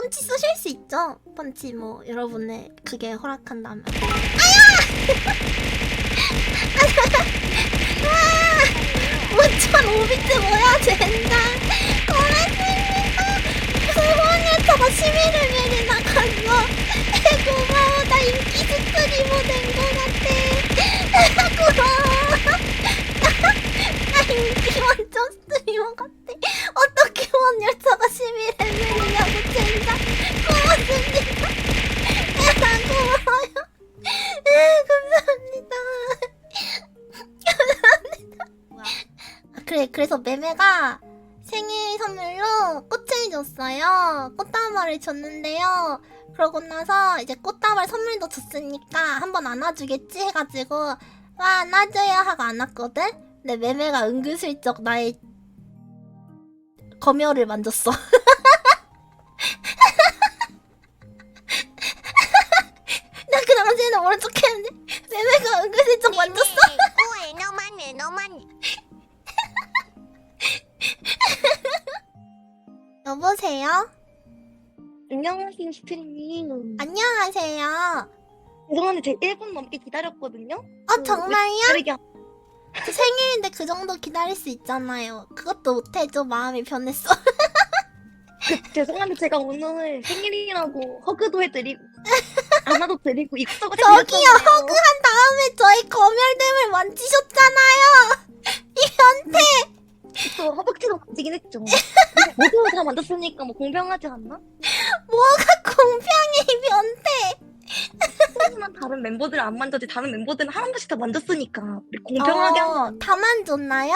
펀치 쓰실 수 있죠. 펀치 뭐 여러분의 그게 허락한다면. 아야! 5,500트 뭐야 젠장. 고맙습니다. 소원이었다가 11레벨이 나갔어. 고마워 나 인기 스트리머 된거 같아. 고마워. 나 인기 완전 스트리머 같아. 어떻게 원열차가 11레벨이냐고 젠장. 고맙습니다. 고마워요. 네, 감사합니다. 감사합니다. 아, 그래, 그래서 매매가 생일 선물로 꽃을 줬어요. 꽃다발을 줬는데요. 그러고 나서 이제 꽃다발 선물도 줬으니까 한번 안아주겠지 해가지고 와 안아줘요 하고 안았거든? 근데 매매가 은근슬쩍 나의 검열을 만졌어. 나 그 당시에는 척 했는데 매매가 은근슬쩍 만졌어. 여보세요? 안녕하세요, 스트리님. 안녕하세요. 죄송한데 제가 1분 넘게 기다렸거든요? 어 정말요? 기다리게 한- 제 생일인데 그 정도 기다릴 수 있잖아요. 그것도 못해줘 마음이 변했어. 죄송한데 제가 오늘 생일이라고 허그도 해드리고 안아도 드리고 이것저것 저기요, 해드렸잖아요. 허그 한 다음에 저희 검열됨을 만지셨잖아요. 이 변태. 또 허벅지도 만지긴 했죠. 모두 다 만졌으니까 뭐 공평하지 않나? 뭐가 다른 멤버들은 안 만져지 다른 멤버들은 한 번씩 다 만졌으니까 우리 공평하게 어, 하면 다 만졌나요?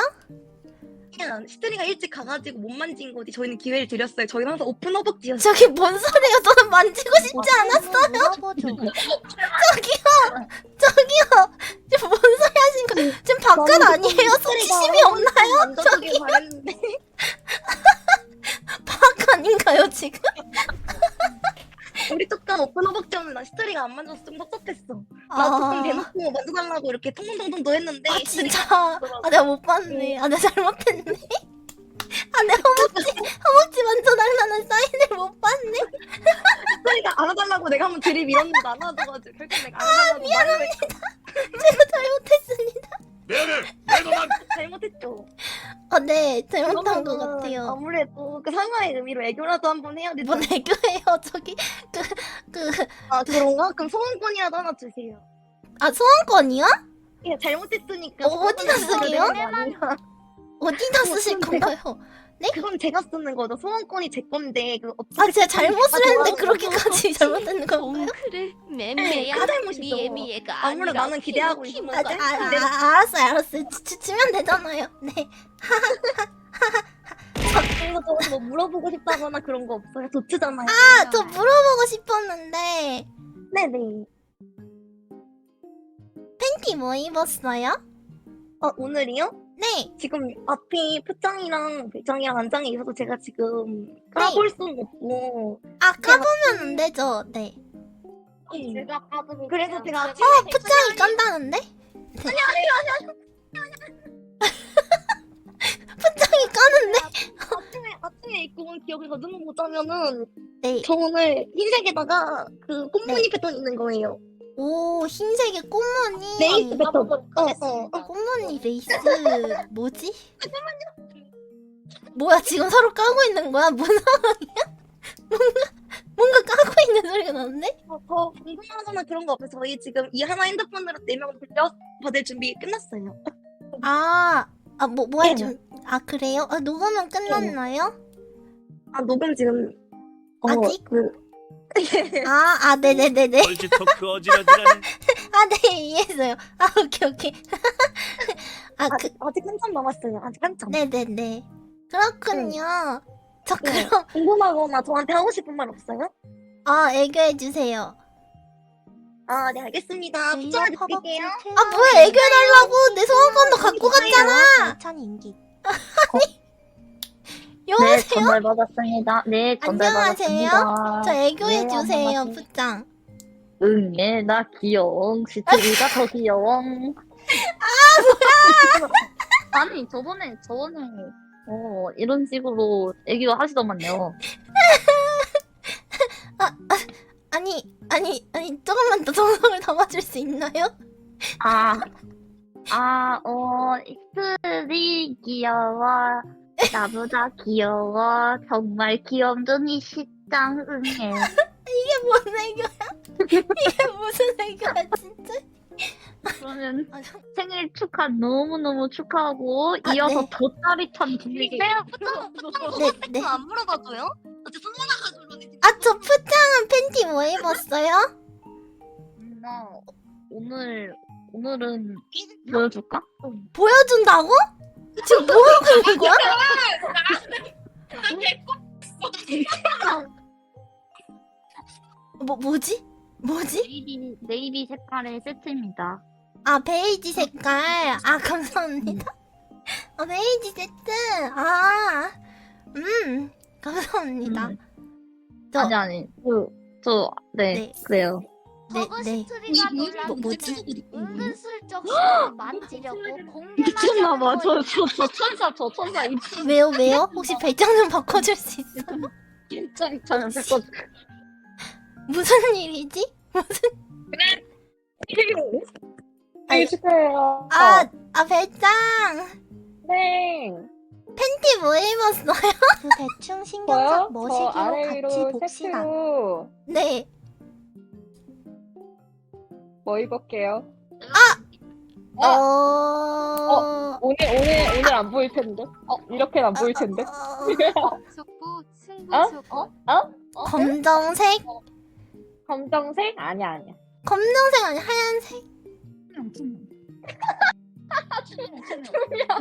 그냥 스트리가 일찍 가가지고 못 만진 거지 저희는 기회를 드렸어요. 저희는 항상 오픈 허벅지였어요. 저기 뭔 소리예요? 저는 만지고 싶지 않았어요. 저기요, 저기요. 지금 뭔 소리 하신 거예요? 지금 밖은 아니에요? 수치심이 없나요? 만져보길 바랬는데 밖 아닌가요 지금? 우리 쪽간 오픈 허벅지였는데 나 스트리가 안 만져서 좀 섭섭했어. 나 조금 대놓고 만져달라고 이렇게 통통통도 했는데 아 진짜? 아 내가 못 봤네. 아 내가 잘못했네. 아 내가 허벅지 허벅지 만져달라는 사인을 못 봤네. 스트리가 안아달라고 내가 한번 들이밀었는데 안 안아줘가지고 결국 내가 안아달라고 미안합니다. 제가 잘못 네 잘못한 것 같아요 아무래도 그 상하의 의미로 애교라도 한번 해야 되죠. 뭔 애교예요 저기 그 그 아 아 그런가? 그럼 소원권이라도 하나 주세요. 소원권이요? 예, 잘못했으니까. 어, 어디다 쓰게요? 드리는 거 아니야. 어디다 쓰실 그건 제가- 건 가요? 그건 제가 쓰는 거죠. 소원권이 제 건데 그아 제가 잘못을 했는데 아, 그렇게까지 잘못했는 건가요? 그래 맴매야 그 잘못이죠. 미애 미애가 아무래도 아니라 나는 기대하고 있는 아, 거지. 아, 아, 아, 알았어요 알았어요 주면 되잖아요 네 그리고 뭐 물어보고 싶다거나 그런 거 없어요. 좋지잖아요. 아, 저 물어보고 싶었는데 네네. 팬티 뭐 입었어요? 어, 오늘이요? 네. 지금 앞에 표장이랑 배장이랑 안장이 있어서 제가 지금 까볼 수는 없고 아 까보면 안 되죠. 네. 제가 까보고 그래서 제가 어 포장이 깐다는데? 아니 아니 아니 포장이 까는데? 아침에 아침에 입고 온 기억을 더듬어 보자면은 네. 저 오늘 흰색에다가 그 꽃무늬 네. 패턴 있는 거예요. 오 흰색의 꽃무늬. 레이스 패턴. 어, 어. 꽃무늬 레이스 뭐지? 뭐야 지금 서로 까고 있는 거야? 뭔 상황이야? 뭔가 뭔가 까고 있는 소리가 나는데? 어, 더 궁금하거나 그런 거 없어요. 저희 지금 이 하나 핸드폰으로 네명 돌려 받을 준비 끝났어요. 아, 아뭐뭐할 네. 좀? 아 그래요? 아 녹음은 끝났나요? 아 녹음 지금 어, 아직? 그 아, 아, 네네네네. 토크 어지러지라는 아, 네, 이해했어요. 아, 오케이, 오케이. 아, 그, 아직 아직 한참 남았어요. 아직 한참. 네네네. 그렇군요. 저 네. 그럼, 궁금하거나 저한테 하고 싶은 말 없어요? 아, 애교해주세요. 아, 네 알겠습니다. 부탁을 드릴게요. 아, 뭐야, 애교해달라고! 내 소원권도 갖고 갔잖아! 천 인기 여보세요? 전달 받았습니다. 네, 전달 안녕하세요. 받았습니다. 저 애교해주세요, 네, 안녕하세요. 부장. 응, 예, 나 귀여워. 시트리가 더 귀여워. 아, 뭐야! 아니, 저번에, 저번에, 어, 이런 식으로 애교 하시더만요. 아니 아니 조금만 더 정성을 담아줄 수 있나요? 아, 아, 어, 스리 귀여워. 나보다 귀여워. 정말 귀염둥이 식당 응애. 이게 뭔 애교야? 이게 무슨 애교야 진짜? 그러면 아, 참- 생일 축하 너무너무 축하하고 아, 이어서 네. 더 짜릿한 분위기. 네 네. 안 물어봐줘요? 어제 성나가지고 그러네. 아저 푸짱은 팬티 뭐 입었어요? 나 오늘 오늘은 보여줄까? 보여준다고? 지금 뭐 하고 있는 거야? 뭐 뭐지? 뭐지? 네이비 네이비 색깔의 세트입니다. 아 베이지 색깔. 아 감사합니다. 아 베이지 세트. 아, 음 감사합니다. 음. 저, 아니 아니 그 저 네 네. 그래요. 네 저거 네. 시트리가 뭐, 놀란 뭐지? 은근슬쩍 만지려고 미쳤나봐. 공개만 저 저 저 천사 저 천사 이 왜요 왜요? 혹시 배짱 좀 바꿔줄 수 있어? 진짜 이차는 될거 무슨 일이지? 생일 축하해요. 아, 아 배짱 네. 팬티 뭐 입었어요? 그 대충 신경써 저 아래로 세트로 네. 뭐 입을게요? 어. 오늘 오늘 오늘 안 보일 텐데. 어 이렇게는 안 보일 텐데. 어, 속보 승부 어? 속보 어? 어? 어? 검정색? 검정색? 아니야 아니야. 검정색 아니 하얀색?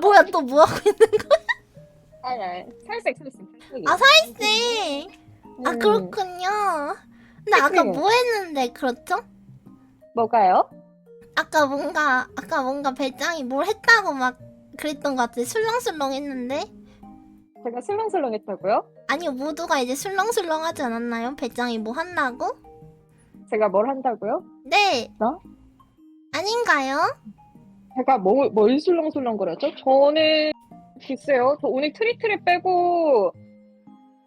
뭐야 또 뭐 하고 있는 아니야. 아니야. 살색 살색. 살색. 아, 살색? 아 음, 그렇군요. 근데 아까 그치? 뭐 했는데 그렇죠? 뭐가요? 아까 뭔가 아까 뭔가 배짱이 뭘 했다고 막 그랬던 것 같아. 술렁술렁 했는데 제가 슬렁슬렁했다고요? 아니요 모두가 이제 술렁술렁하지 않았나요? 배짱이 뭐 한다고? 제가 뭘 한다고요? 네. 나? 아닌가요? 제가 뭘, 뭘 술렁술렁거렸죠? 저는 글쎄요. 저 오늘 트리트리 빼고 나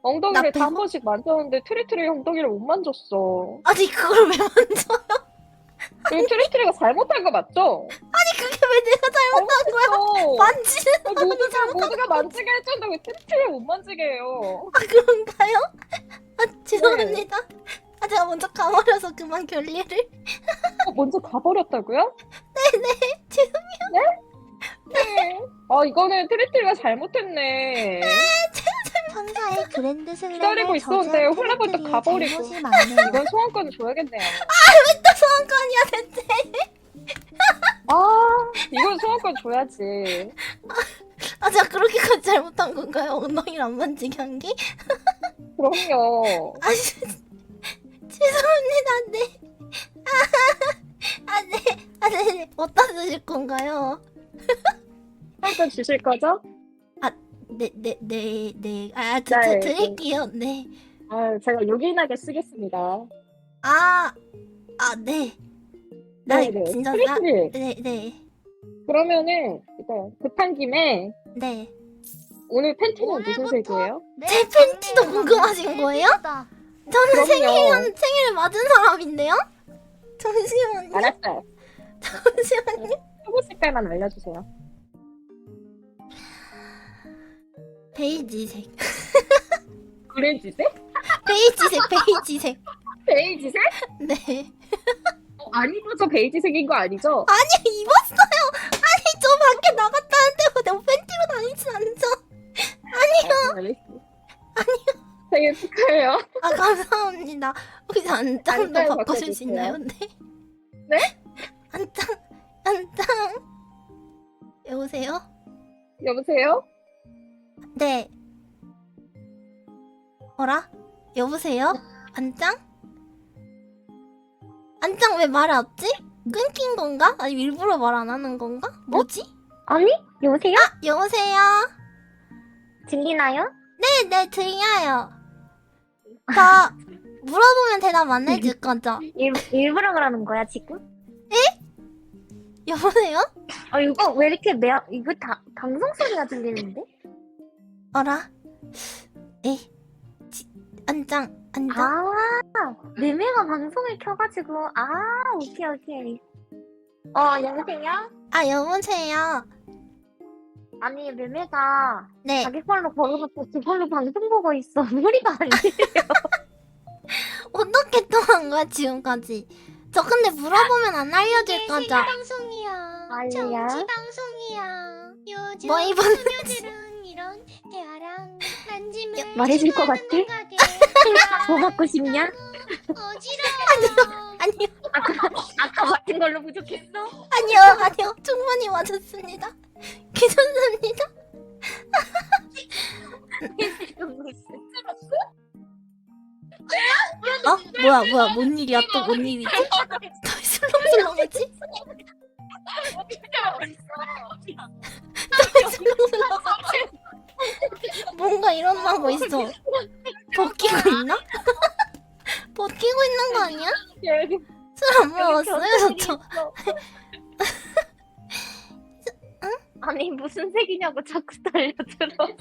엉덩이를 다한 빼고? 번씩 만졌는데 트리트리 엉덩이를 못 만졌어. 아니 그걸 왜 만져? 그 트리트리가 잘못한 거 맞죠? 아니 그게 왜 내가 잘못한 거야? 어. 만지는 모두가 모두가 만지게 해준다고 왜 트리트리를 못 만지게 해요? 아 그런가요? 아 죄송합니다. 아 제가 먼저 가버려서 그만 결례를. 어, 먼저 가버렸다고요? 네네 죄송해요. 네. 아 이거는 트리트리가 잘못했네. 천사의 그랜드 기다리고 있었는데 저지한 팬들이 가버리고. 잘못이 많네요. 이건 소원권을 줘야겠네요. 또 소원권이야 대체. 아 이건 소원권 줘야지. 아 제가 그렇게까지 잘못한 건가요? 엉덩이를 안 만지게 한 게? 그럼요. 아 지- 죄송합니다. 네. 아 네. 아 네네. 어디다 드실 건가요? 소원권 주실 거죠? 네 네 네 네. 아 드, 네, 드, 드릴게요. 네. 아 제가 요긴하게 쓰겠습니다. 아, 아, 네. 아, 네네. 진짜, 아, 트리트리. 네, 네, 그러면은 일단 급한 김에 네. 오늘 팬티는 무슨 색이에요? 제 팬티도 궁금하신 거예요? 저는 그럼요. 생일, 생일을 맞은 사람인데요? 잠시만요, 알았어요. 잠시만요. 초보 색깔만 알려주세요. 베이지색. 오렌지색? 베이지색, 베이지색. 베이지색? 네. 어, 안 입어서 베이지색인 거 아니죠? 아니, 입었어요! 아니, 저 밖에 나갔다는데 왜 내가 팬티로 다니진 않죠? 아니요. 아니요. 생일 축하해요. 아, 감사합니다. 혹시 안짱도 안짱 바꿔줄 수 바꿔주세요. 있나요? 네. 네? 안짱, 안짱. 여보세요? 여보세요? 네. 어라? 여보세요? 안짱? 안짱 왜말안 없지? 끊긴 건가? 아니 일부러 말 안 하는 건가? 뭐지? 아니 여보세요? 아, 여보세요? 들리나요? 네 네 들려요. 저 물어보면 대답 안 해줄 거죠? 일 일부러 그러는 거야 지금? 여보세요? 아 이거 왜 이렇게 매 이거 다 방송 소리가 들리는데? 어라? 에? 지, 안짱 안짱 아 매매가 방송을 켜가지고 아 오케이 오케이. 어 여보세요? 아 여보세요. 아니 매매가 네. 자기 팔로 걸어놓고 제 팔로 방송 보고 있어. 무리가 아니에요. 어떻게 또 한 거야 지금까지? 저 근데 물어보면 안 알려줄 거죠? 방송이야. 아니야. 정치 방송이야. 요즘 뭐 이번 소녀들은 이런 대화랑 만지면 말해줄 것 같아? 뭐 갖고 싶냐? 어지러워. 아니요 아까 아까 맞은 걸로 부족했어? 아니요 아니요 충분히 맞았습니다. 괜찮습니다. 어 뭐야 뭐야 뭔 일이야 또 뭔 일이지? 더? 술렁술렁하지? 일어나고 있어. 벗기고 있나? 벗기고 있는 거 아니야? 술안 먹었어요 저. 아니 무슨 색이냐고 자꾸 달려들어서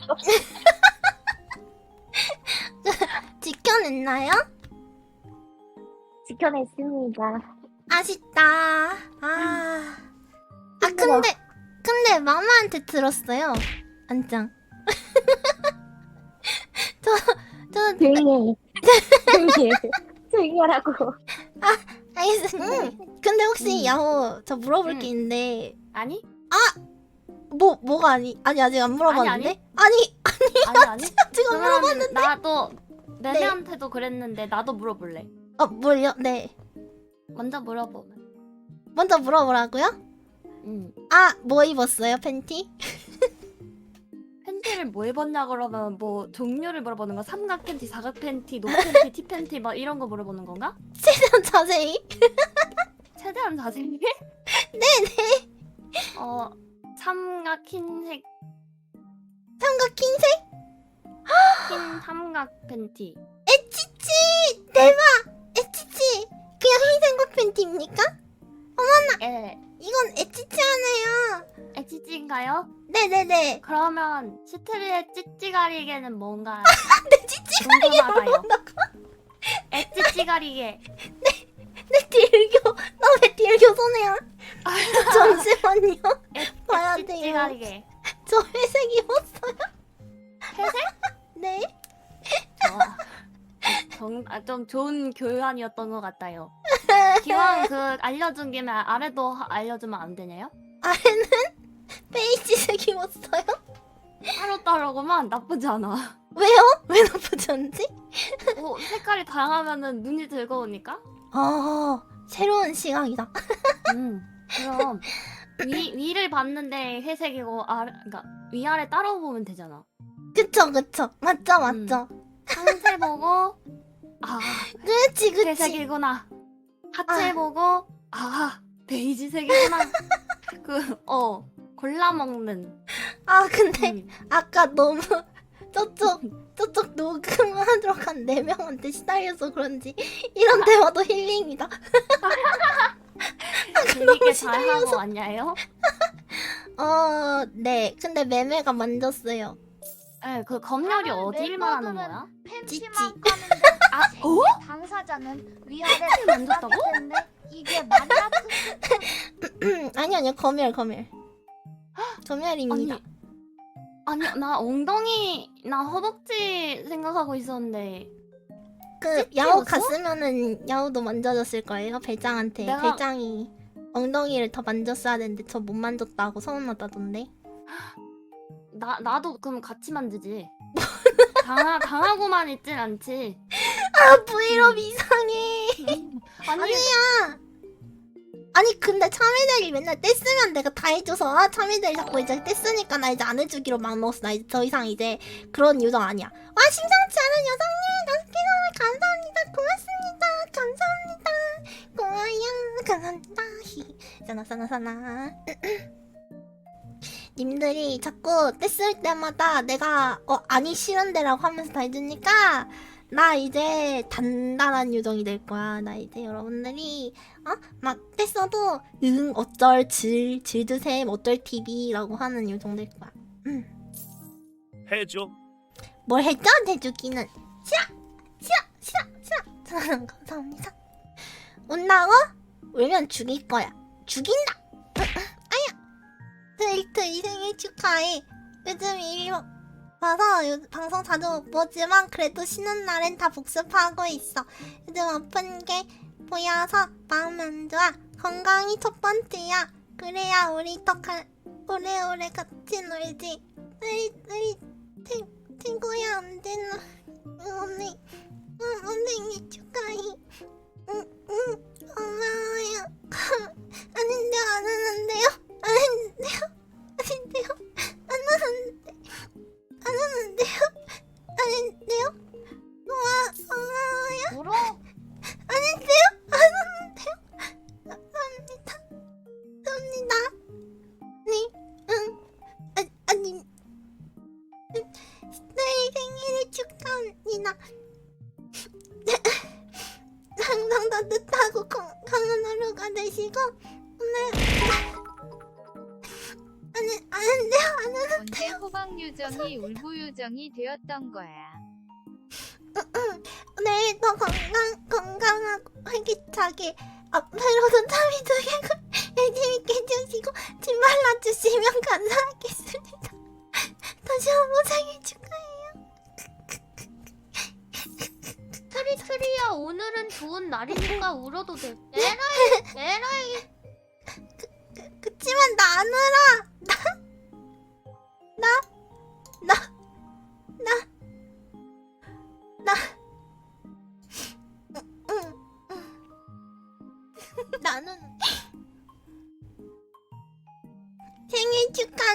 지켜냈나요? 지켜냈습니다. 아쉽다. 아. 아 근데 근데 마마한테 들었어요. 안짱. 저저 조용히 조용히 조용히 하라고. 알겠습니다. 근데 혹시 음. 야호 저 물어볼 음. 게 있는데 아니? 뭐 뭐가 아니 아니 아직 안 물어봤는데 아니, 아니 아니 아니. 지금 그러면 물어봤는데 나도 매매한테도 그랬는데 나도 물어볼래. 어 뭘요? 네 먼저 물어보면. 먼저 물어보라고요? 응. 아 뭐 입었어요 팬티? 팬티를 뭐 입었냐 그러면 뭐 종류를 물어보는 거 삼각 팬티, 사각 팬티, 노 팬티, 티 팬티 막 이런 거 물어보는 건가? 최대한 자세히 최대한 자세히? 네네. 어 삼각 흰색 삼각 흰색 흰 삼각 팬티. 에치치 대박 에치치 그냥 흰색각 팬티입니까? 예. 이건 에치치 하네요. 에치찌인가요? 네네네. 그러면 시트리의 찌찌가리개는 뭔가 내 찌찌 궁금하다요. 에찌찌가리개. 내 딜교 나 왜 딜교 손해야? 잠시만요. 봐야 돼요. 에찌찌가리개. 저 회색 입었어요. 회색? 네. 좋아. 정, 아, 좀 좋은 교환이었던 것 같아요. 기왕 그 알려준 김에 아래도 하- 알려주면 안 되냐요? 아래는 베이지색 입었어요. 따로따로구만 나쁘지 않아. 왜요? 왜 나쁘지 않지? 어, 색깔이 다양하면은 눈이 즐거우니까? 아 새로운 시각이다. 음, 그럼 위, 위를 봤는데 회색이고 아래, 그러니까 위아래 따로 보면 되잖아. 그쵸 그쵸 맞죠 맞죠. 상체 보고 아 그치 그치. 회색이구나. 하체 아. 보고 아 베이지색이구나. 그어 골라 먹는. 아 근데 음. 아까 너무 저쪽 저쪽 녹음하도록 한네 명한테 시달려서 그런지 이런 대화도 힐링이다. 재밌게 잘 하고 왔냐요? 어, 네. 근데 매매가 만졌어요. 네, 그 검열이 아, 어딜 말하는 거야? 팬티만 까는데 아, 어? 당사자는 위아래 만졌다고? 텐데 이게 맞나? 아니 아니요. 검열 검열. 검열입니다. 아니 나 엉덩이 나 허벅지 생각하고 있었는데 그 야호? 갔으면은 야호도 만져줬을 거예요. 배짱한테. 내가- 배짱이 엉덩이를 더 만졌어야 되는데 저 못 만졌다고 서운하다던데. 나 나도 그럼 같이 만지지. 당하 당하고만 있진 않지. 아 브이롭 이상해. 아니 아니야. 아니 근데 참이들이 맨날 떼쓰면 내가 다 해줘서 아 참이들이 자꾸 이제 떼쓰니까 나 이제 안 해주기로 마음먹었어 나 이제 더 이상 이제 그런 요정 아니야. 와 심상치 않은 여성님 다섯 개 선물 감사합니다. 고맙습니다. 감사합니다. 고마워요. 감사합니다. 히. 사나 사나 사나. 님들이 자꾸 떼쓸 때마다 내가 어 아니 싫은데라고 하면서 다 해주니까 나 이제 단단한 요정이 될 거야. 나 이제 여러분들이 어? 막 뗐어도 응 어쩔 질 질드셈 어쩔 TV라고 하는 요정 될 거야. 해줘. 뭘 했죠? 대주기는 싫어 싫어 싫어 싫어 감사합니다. 온다고? 울면 죽일 거야. 죽인다! 아야! 데이트 이 생일 축하해. 요즘 일이 요, 방송 자주 못 보지만 그래도 쉬는 날엔 다 복습하고 있어. 요즘 아픈 게 보여서 마음 안 좋아. 건강이 첫 번째야. 그래야 우리 더 가, 오래오래 같이 놀지. 우리, 우리 친, 친구야 언제나 언니 응, 언니 축하해. 응, 응, 고마워요. 다시 한번 생일 축하해요. 트리 트리야 오늘은 좋은 날이니까 울어도 돼. 에라이 에라이. 그치만 나 안 울어. 나, 나, 나, 나, 나.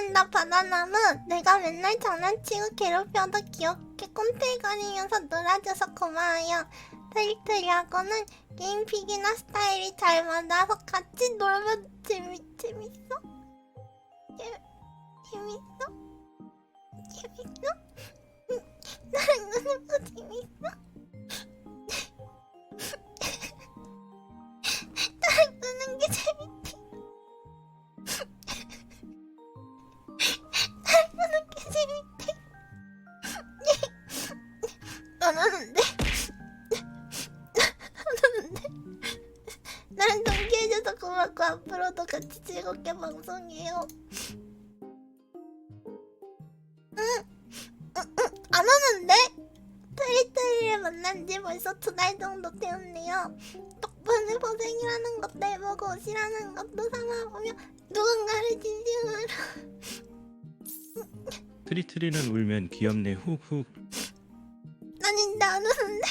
축하한다 바나나는 내가 맨날 장난치고 괴롭혀도 귀엽게 꼼틀거리면서 놀아줘서 고마워요. 트리트리하고는 게임 픽이나 스타일이 잘 맞아서 같이 놀면 재미, 재밌어? 재, 재밌어? 재밌어? 응, 나랑 노는 거 재밌어? 트리트리는 울면 귀엽네 훅훅 안 하는데?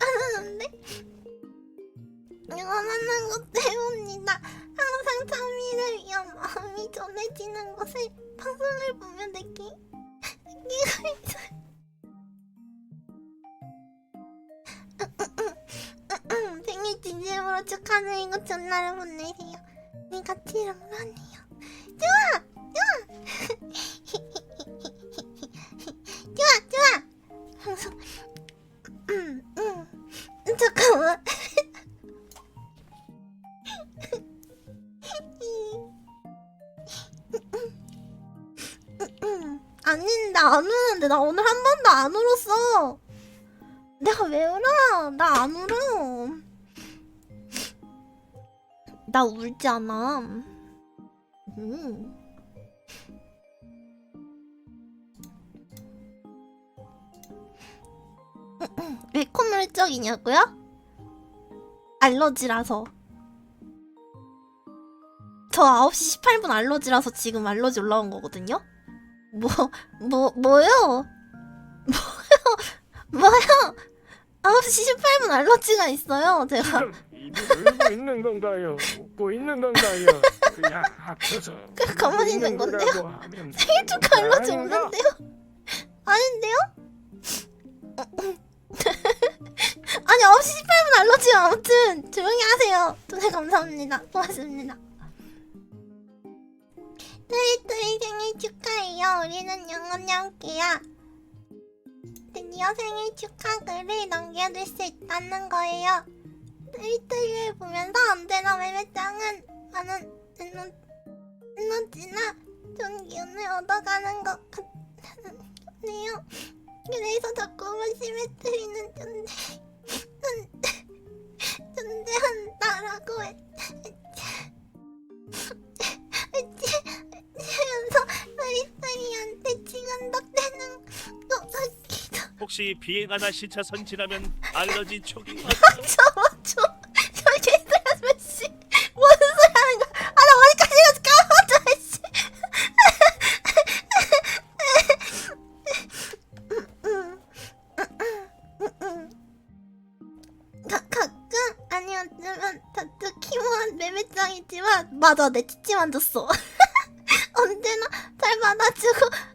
안 하는데? 이거 만난 것도 해봅니다. 항상 참이를 위한 마음이 전해지는 것을 방송을 보며 느끼, 느끼고 있어요. 생일 진심으로 축하드리고 전날을 보내세요. 우리 같이 랑랑해 않아. 음. 왜 콧물적이냐고요? 알러지라서. 저 9시 18분 알러지라서 지금 알러지 올라온 거거든요? 뭐, 뭐, 뭐요? 뭐요? 뭐요? 9시 18분 알러지가 있어요, 제가. 입을 울고 있는 건가요? 웃고 있는 건가요? 그냥 그 가만히 있는 건데요? 생일 생일 축하 알러지 없는데요? 아닌데요? 아니 9시 18분 알러지 아무튼 조용히 하세요. 도네 감사합니다. 고맙습니다. 트리트리 생일 축하해요. 우리는 영원히 함께야. 드디어 생일 축하 글을 남겨둘 수 있다는 거예요. 트리트리를 보면서 언제나 매매장은 많은 에너, 에너지나 좋은 기운을 얻어가는 것 같네요. 그래서 자꾸만 시메트리는 존재 존재 존재한다라고 했 하면서 프리스리한테 지간덕대는 것 같기도 혹시 비행하다 시차선 지나면 알러지 초기 맞죠 맞죠 저기 있어요 씨. 무슨 소리 하는 거야? 아나 머리까지 가서 까먹었잖아 씨. 가, 가끔 아니었으면 다트 키모한 매매장이지만 맞아 내 치치 만졌어. 언제나 잘 받아주고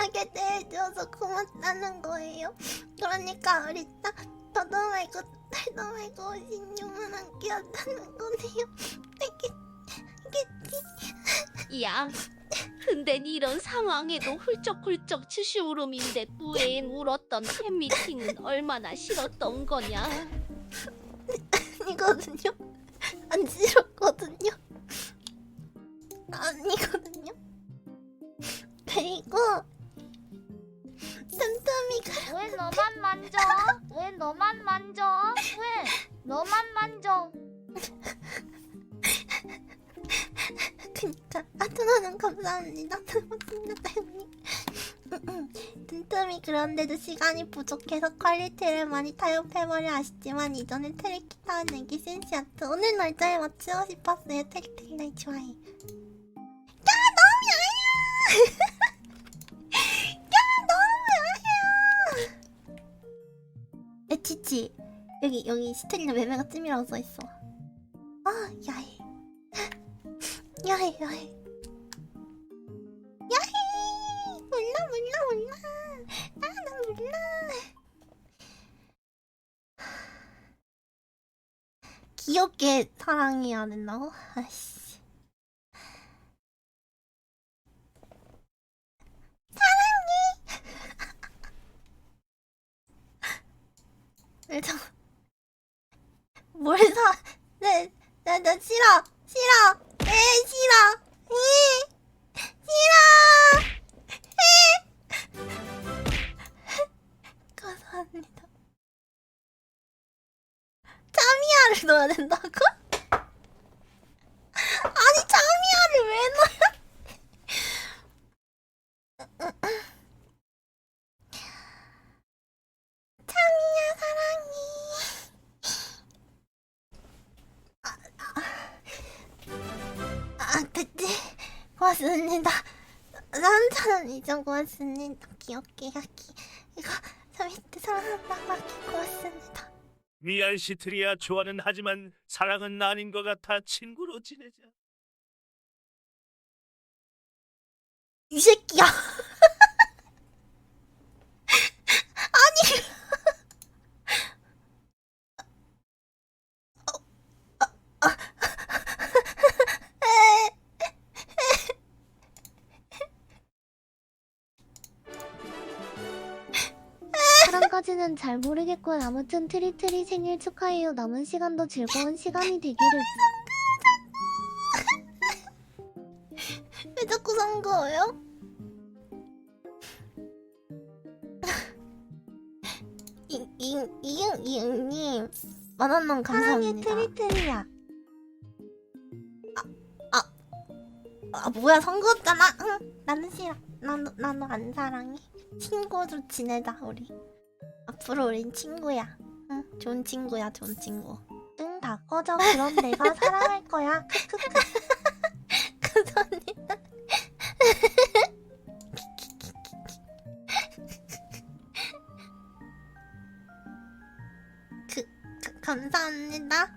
친절하게 대해줘서 고맙다는 거예요. 그러니까 우리 딱 더도 말고 달도 말고 56만 함께 한다는 거네요. 이게 야, 근데 이런 상황에도 훌쩍훌쩍 치시오름인데 뚜엔 울었던 팬미팅은 얼마나 싫었던 거냐? 아니거든요. 안 싫었거든요. 아니거든요. 그리고 틈틈이가 왜 너만 만져? 왜 너만 만져? 왜 너만 만져? 그니까 아트너는 감사합니다. 잘못했나 때문에 틈틈이 그런데도 시간이 부족해서 퀄리티를 많이 타협해버려 아쉽지만 이전엔 트리키 타는 게 센시아트 오늘 날짜에 맞추고 싶었어요. 트리키 날 좋아해. 야 너무 야해요 야 에치치 여기 여기 스텔리나 매매가 찜이라고 써있어. 아 야해. 야해 야해. 야해! 몰라 몰라 몰라. 나나 몰라. 귀엽게 사랑해야 된다고? 아씨 사랑해 왜저 뭘 사? 네, 나, 나 싫어. 싫어. 에 싫어. 에 싫어. 에 감사합니다. 자미야를 넣어야 된다 고맙습니다. 귀엽게 하기. 이거 서비스 사랑한다고 하기 고맙습니다. 미안 시트리야 좋아는 하지만 사랑은 아닌 것 같아 친구로 지내자. 이 새끼야. 사랑까지는 잘 모르겠고 아무튼 트리트리 생일 축하해요. 남은 시간도 즐거운 시간이 되기를. 왜 자꾸 산 거예요? 이, 이, 이응, 이응님. 만원만 감사합니다. 트리트리야. 아, 뭐야, 선거였잖아. 응, 나는 싫어. 나도, 나도 안 사랑해. 친구로 지내자, 우리. 앞으로 우린 친구야. 응, 좋은 친구야, 좋은 친구. 응, 다 꺼져. 그럼 내가 사랑할 거야. 크크크. 감사합니다. 그, 그 감사합니다.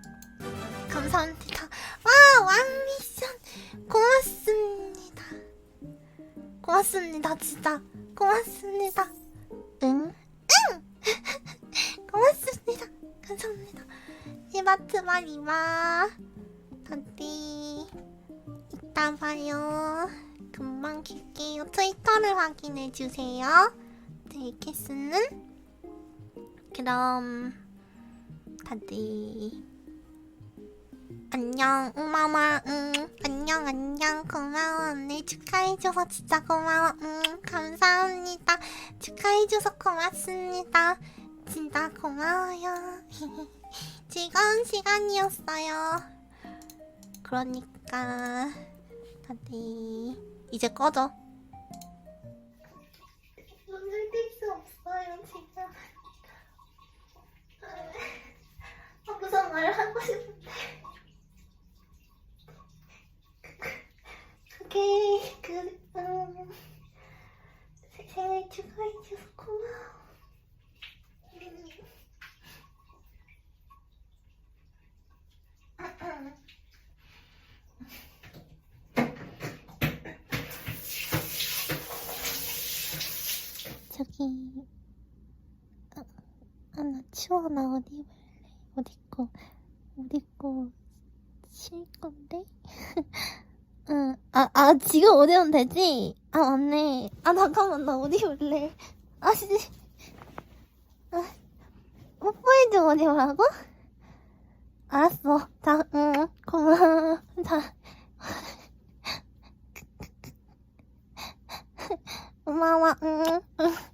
감사합니다. 와, 왕미션 고맙습니다. 고맙습니다, 진짜. 고맙습니다. 히바트 마리마. 다디. 이따 봐요. 금방 킬게요. 트위터를 확인해 주세요. 데이케스는 그럼 다들 안녕, 우마마, 응. 안녕, 안녕, 고마워, 언니. 축하해줘서 진짜 고마워, 응. 감사합니다. 축하해줘서 고맙습니다. 진짜 고마워요. 즐거운 시간이었어요. 그러니까, 다들, 이제 꺼져. 눈을 뗄수 없어요, 지금. 아, 무슨 말을 하고 싶은데. 그게, 그, 음, 세- 생일 축하해줘서 고마워. 음. 저기, 아, 나 어디 입을래? 옷 입고, 옷 입고, 쉴 건데? 응, 아, 아, 지금 옷 입으면 되지? 아, 맞네. 아, 잠깐만, 나 옷 입을래. 아, 씨. 아, 뽀뽀해줘, 옷 입으라고? 알았어. 자, 응, 고마워. 자. 고마워, 응, 응.